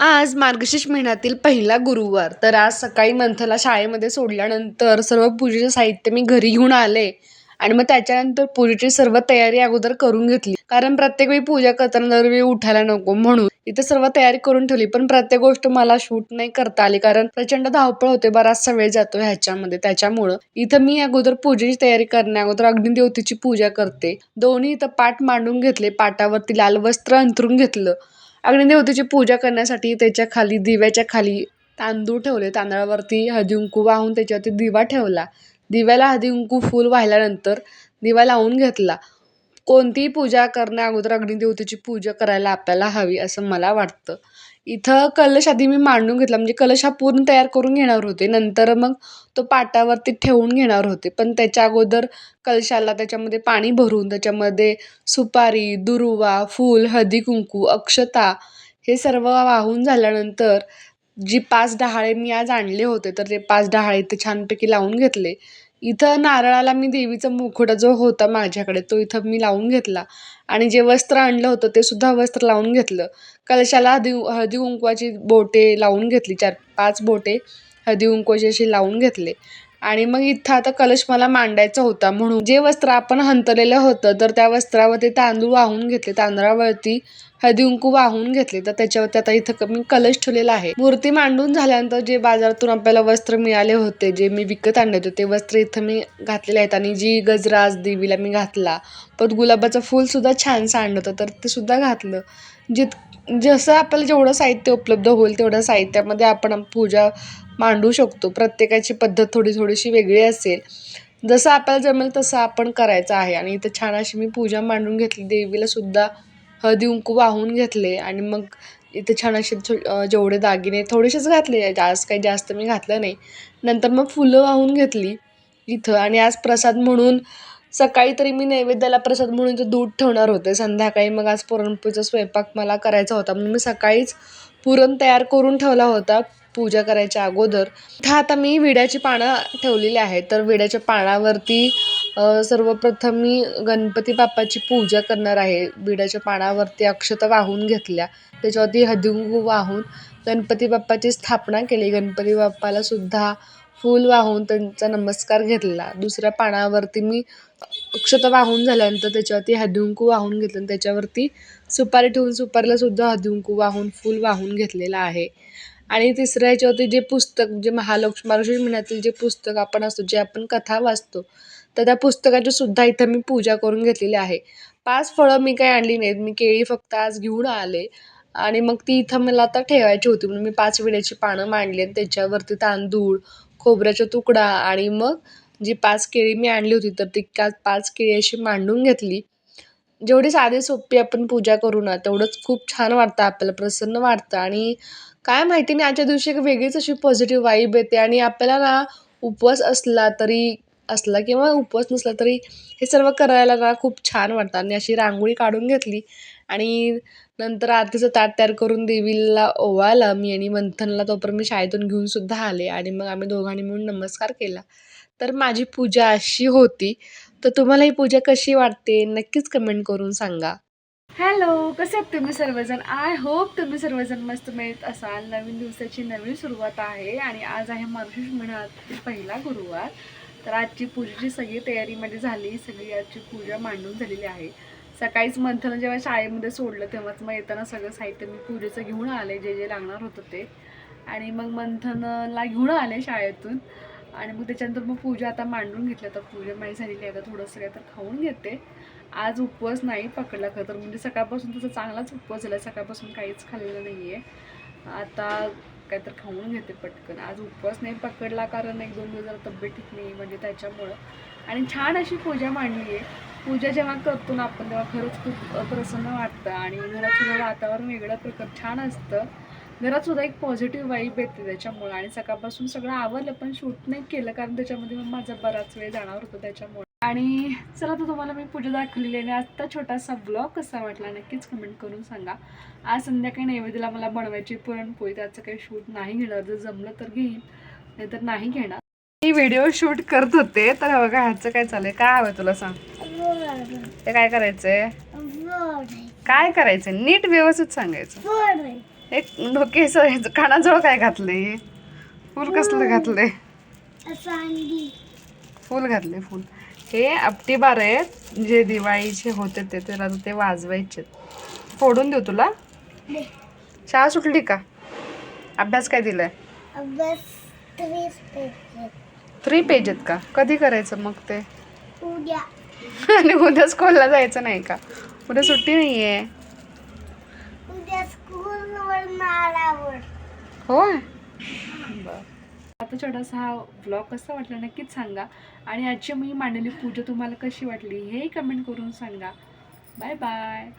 आज मार्गशीर्ष महिन्यातील पहिला गुरुवार. तर आज सकाळी मंथला शाळेमध्ये सोडल्यानंतर सर्व पूजेचं साहित्य मी घरी घेऊन आले आणि मग त्याच्यानंतर पूजेची सर्व तयारी अगोदर करून घेतली. कारण प्रत्येक वेळी पूजा करताना दरवेळी उठायला नको म्हणून. इथे सर्व तयारी करून ठेवली पण प्रत्येक गोष्ट मला शूट नाही करता आली. कारण प्रचंड धावपळ होते बराचसा वेळ जातो ह्याच्यामध्ये. त्याच्यामुळं इथं मी अगोदर पूजेची तयारी करण्या अगोदर अग्निदेवतेची पूजा करते. दोन्ही इथं पाठ मांडून घेतले पाटावरती लाल वस्त्र अंथरून घेतलं. अग्निदेवतेची पूजा करण्यासाठी त्याच्याखाली दिव्याच्या खाली तांदूळ ठेवले. तांदळावरती हळदीकुंकू वाहून त्याच्यावरती दिवा ठेवला. दिव्याला हळदीकुंकू फूल वाहिल्यानंतर दिवा लावून घेतला. कोणतीही पूजा करण्या अगोदर अग्निदेवतेची पूजा करायला आपल्याला हवी असं मला वाटतं. इथं कलश आधी मी मांडून घेतला. म्हणजे कलश हा पूर्ण तयार करून घेणार होते. नंतर मग तो पाटावरती ठेवून घेणार होते. पण त्याच्या अगोदर कलशाला त्याच्यामध्ये पाणी भरून त्याच्यामध्ये सुपारी दुर्वा फूल हळदी कुंकू अक्षता हे सर्व वाहून झाल्यानंतर जी पाच डहाळे मी आज आणले होते तर ते पाच डहाळे इथे छानपैकी लावून घेतले. इथं नारळाला मी देवीचा मुखवटा जो होता माझ्याकडे तो इथं मी लावून घेतला. आणि जे वस्त्र आणलं होतं ते सुद्धा वस्त्र लावून घेतलं. कलशाला हळदी हळदी कुंकवाची बोटे लावून घेतली चार पाच बोटे हळदी कुंकवाची अशी लावून घेतले. आणि मग इथं आता कलश मला मांडायचा होता म्हणून. जे वस्त्र आपण हंतरलेलं होतं तर त्या वस्त्रावरती तांदूळ वाहून घेतले. तांदळावरती हळदी कुंकू वाहून घेतले. तर त्याच्यावरती आता इथं मी कलश ठेवलेला आहे. मूर्ती मांडून झाल्यानंतर जे बाजारातून आपल्याला वस्त्र मिळाले होते जे मी विकत आणले होते ते वस्त्र इथं मी घातलेले आहेत. आणि जी गजराज देवीला मी घातला परत गुलाबाचं फूल सुद्धा छानसं आणलं होतं. तर ते सुद्धा घातलं. जित जसं आपल्याला जेवढं साहित्य उपलब्ध होईल तेवढ्या साहित्यामध्ये आपण पूजा मांडू शकतो. प्रत्येकाची पद्धत थोडी थोडीशी वेगळी असेल. जसं आपल्याला जमेल तसं आपण करायचं आहे. आणि इथं छान अशी मी पूजा मांडून घेतली. देवीला सुद्धा हळदी कुंकू वाहून घेतले आणि मग इथे छान असे जेवढे दागिने थोडेसेच घातले. जास्त काही जास्त मी घातलं नाही. नंतर मग फुलं वाहून घेतली इथं. आणि आज प्रसाद म्हणून सकाळी तरी मी नैवेद्याला प्रसाद म्हणून इथं दूध ठेवणार होते. संध्याकाळी मग आज पुरणपोळीचा स्वयंपाक मला करायचा होता. म्हणून मी सकाळीच पुरण तयार करून ठेवला होता. पूजा करायच्या अगोदर. इथं आता मी विड्याची पानं ठेवलेली आहेत. तर विड्याच्या पानावरती सर्वप्रथम मी गणपती बाप्पाची पूजा करणार आहे. विड्याच्या पानावरती अक्षता वाहून घेतल्या. त्याच्यावरती हळदीकुंकू वाहून गणपती बाप्पाची स्थापना केली. गणपती बाप्पाला सुद्धा फूल वाहून त्यांचा नमस्कार घेतला. दुसऱ्या पानावरती मी अक्षता वाहून झाल्यानंतर त्याच्यावरती हळदीकुंकू वाहून घेतलं. आणि त्याच्यावरती सुपारी ठेवून सुपारीला सुद्धा हळदीकुंकू वाहून फूल वाहून घेतलेलं आहे. आणि तिसऱ्या याच्यावरती जे पुस्तक जे महालक्ष्मी मार्गशीर्ष महिन्यातील जे पुस्तक आपण असतो जे आपण कथा वाचतो तर त्या पुस्तकाची सुद्धा इथं मी पूजा करून घेतलेली आहे. पाच फळं मी काही आणली नाहीत. मी केळी फक्त आज घेऊन आले आणि मग ती इथं मला आता ठेवायची होती म्हणून मी पाच विड्याची पानं मांडली आणि त्याच्यावरती तांदूळ खोबऱ्याचा तुकडा आणि मग जी पाच केळी मी आणली होती तर ती का पाच केळी अशी मांडून घेतली. जेवढी साधी सोपी आपण पूजा करू ना तेवढंच खूप छान वाटतं आपल्याला प्रसन्न वाटतं. आणि काय माहिती नाही आजच्या दिवशी एक वेगळीच अशी पॉझिटिव्ह वाईब येते आणि आपल्याला ना उपवास असला तरी असला किंवा उपवास नसला तरी हे सर्व करायला ना खूप छान वाटतं. आणि अशी रांगोळी काढून घेतली आणि नंतर आरतीचं ताट तयार करून देवीला ओवाळलं मी आणि मंथनला तोपर्यंत मी शाळेतून घेऊन सुद्धा आले आणि मग आम्ही दोघांनी मिळून नमस्कार केला. तर माझी पूजा अशी होती. तर तुम्हाला ही पूजा कशी वाटते? नक्कीच कमेंट करून सांगा. हॅलो कसे आहात तुम्ही सर्वजण? आय होप तुम्ही सर्वजण मस्त मिळत असाल. नवीन दिवसाची नवीन सुरुवात आहे आणि आज आहे मार्गशीर्ष महिन्यातील पहिला गुरुवार. तर आजची पूजेची सगळी तयारी म्हणजे झाली. सगळी आजची पूजा मांडून झालेली आहे. सकाळीच मंथनं जेव्हा शाळेमध्ये सोडलं तेव्हाच मग येताना सगळं साहित्य मी पूजेचं घेऊन आले. जे जे लागणार होतं ते. आणि मग मंथनला घेऊन आले शाळेतून. आणि मग त्याच्यानंतर मग पूजा आता मांडून घेतली तर पूजा माझी झालेली आहे. आता थोडंसं काय तर खाऊन घेते. आज उपवास नाही पकडला खरं तर. म्हणजे सकाळपासून तसा चांगलाच उपवास झाला. सकाळपासून काहीच खाल्लेलं नाही आहे आता काय तर खाऊन घेते पटकन. आज उपवास नाही पकडला कारण एक दोन दिवस जरा तब्येत ठीक नाही म्हणजे त्याच्यामुळं. आणि छान अशी पूजा मांडली आहे. पूजा जेव्हा करतो ना आपण तेव्हा खरंच खूप प्रसन्न वाटतं. आणि घरात सुद्धा वातावरण वेगळ्या प्रकार छान असतं. घरात सुद्धा एक पॉझिटिव्ह वाईब येते त्याच्यामुळं. आणि सकाळपासून सगळं आवरलं पण शूट नाही केलं कारण त्याच्यामध्ये मग माझा बराच वेळ जाणार होता त्याच्यामुळे. आणि चला तर तुम्हाला मी पूजा दाखवलेली आणि आजचा छोटासा ब्लॉग कसा वाटला नक्कीच कमेंट करून सांगा. आज संध्याकाळी नैवेद्याला मला बनवायची पुरणपोळी त्याचं काही शूट नाही घेणार. जर जमलं तर घेईन नाहीतर नाही घेणार. मी व्हिडिओ शूट करत होते तर बघा ह्याचं काय चाललंय? काय हवं तुला सांग? ते काय करायचंय? काय करायचं नीट व्यवस्थित सांगायचं. एक डोके कानाजवळ काय घातले? फुल कसलं घातले? फुल घातले फुल. हे आपटी बार आहेत जे दिवाळीचे होते ते तर आता ते वाजवायचे फोडून देऊ तुला? शाळा सुटली का? अभ्यास काय दिलाय? थ्री पेज आहेत का? कधी करायचं मग ते? आणि उद्या स्कूलला जायचं नाही का? उद्या सुट्टी नाही आहे होय आता छोटासा हा ब्लॉग कसा वाटला नक्कीच सांगा. आणि आजची मी मांडलेली पूजा तुम्हाला कशी वाटली हेही कमेंट करून सांगा. Bye bye